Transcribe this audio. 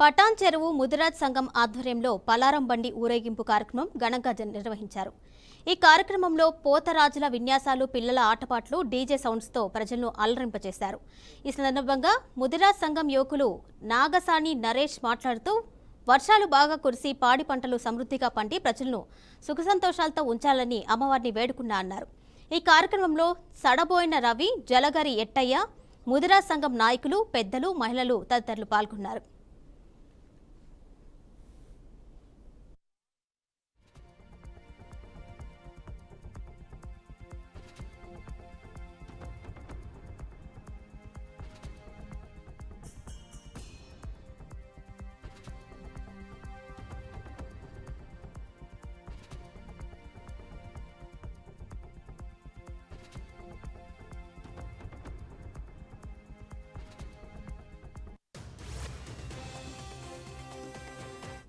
పటాన్ చెరువు ముదిరాజ్ సంఘం ఆధ్వర్యంలో పలారం బండి ఊరేగింపు కార్యక్రమం ఘనంగా నిర్వహించారు. ఈ కార్యక్రమంలో పోతరాజుల విన్యాసాలు పిల్లల ఆటపాట్లు డీజే సౌండ్స్తో ప్రజలను అలరింపజేశారు. ఈ సందర్భంగా ముదిరాజ్ సంఘం యువకులు నాగసాని నరేష్ మాట్లాడుతూ వర్షాలు బాగా కురిసి పాడి పంటలు సమృద్ధిగా పండి ప్రజలను సుఖసంతోషాలతో ఉంచాలని అమ్మవారిని వేడుకున్నా అన్నారు. ఈ కార్యక్రమంలో సడబోయిన రవి జలగరి ఎట్టయ్య ముదిరాజ్ సంఘం నాయకులు పెద్దలు మహిళలు తదితరులు పాల్గొన్నారు.